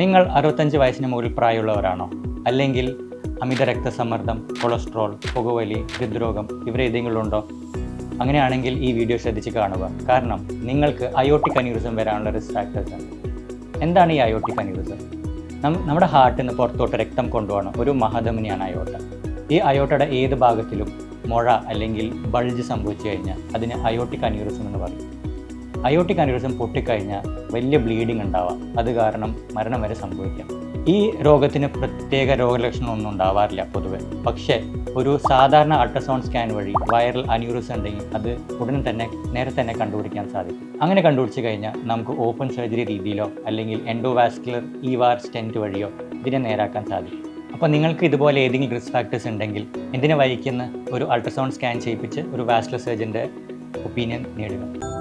നിങ്ങൾ അറുപത്തഞ്ച് വയസ്സിന് മുകളിൽ പ്രായമുള്ളവരാണോ? അല്ലെങ്കിൽ അമിത രക്തസമ്മർദ്ദം കൊളസ്ട്രോൾ പുകവലി ഹൃദ്രോഗം ഇവരേതെങ്കിലും ഉണ്ടോ അങ്ങനെയാണെങ്കിൽ ഈ വീഡിയോ ശ്രദ്ധിച്ച് കാണുക. കാരണം നിങ്ങൾക്ക് അയോട്ടിക് അന്യൂറിസം വരാനുള്ള റിസ്ക് ഫാക്ടേഴ്സ് ഉണ്ട് എന്താണ് ഈ അയോട്ടിക് അന്യൂറിസം നമ്മുടെ ഹാർട്ടിൽ നിന്ന് പുറത്തോട്ട് രക്തം കൊണ്ടുപോകണം. ഒരു മഹാധമനിയാണ് അയോട്ട ഈ അയോട്ടയുടെ ഏത് ഭാഗത്തിലും മുഴ അല്ലെങ്കിൽ ബൾജ് സംഭവിച്ചു കഴിഞ്ഞാൽ അതിന് അയോട്ടിക് അന്യൂറിസം എന്ന് പറയും. അയോട്ടിക് അനുരസം പൊട്ടിക്കഴിഞ്ഞാൽ വലിയ ബ്ലീഡിംഗ് ഉണ്ടാവാം. അത് കാരണം മരണം വരെ സംഭവിക്കാം. ഈ രോഗത്തിന് പ്രത്യേക രോഗലക്ഷണമൊന്നും ഉണ്ടാവാറില്ല പൊതുവെ. പക്ഷേ ഒരു സാധാരണ അൾട്രാസൗണ്ട് സ്കാൻ വഴി വൈറൽ അന്യൂറിസം ഉണ്ടെങ്കിൽ അത് ഉടനെ തന്നെ നേരത്തെ തന്നെ കണ്ടുപിടിക്കാൻ സാധിക്കും. അങ്ങനെ കണ്ടുപിടിച്ച് കഴിഞ്ഞാൽ നമുക്ക് ഓപ്പൺ സർജറി രീതിയിലോ അല്ലെങ്കിൽ എൻഡോവാസ്കുലർ ഇ വാർ സ്റ്റെന്റ് വഴിയോ ഇതിനെ നേരാക്കാൻ സാധിക്കും. അപ്പോൾ നിങ്ങൾക്ക് ഇതുപോലെ ഏതെങ്കിലും റിസ്ക് ഫാക്ടേഴ്സ് ഉണ്ടെങ്കിൽ എന്തിനെ വഹിക്കുന്ന ഒരു അൾട്രാസൗണ്ട് സ്കാൻ ചെയ്യിപ്പിച്ച് ഒരു വാസ്കുലർ സർജന്റെ ഒപ്പീനിയൻ നേടുക.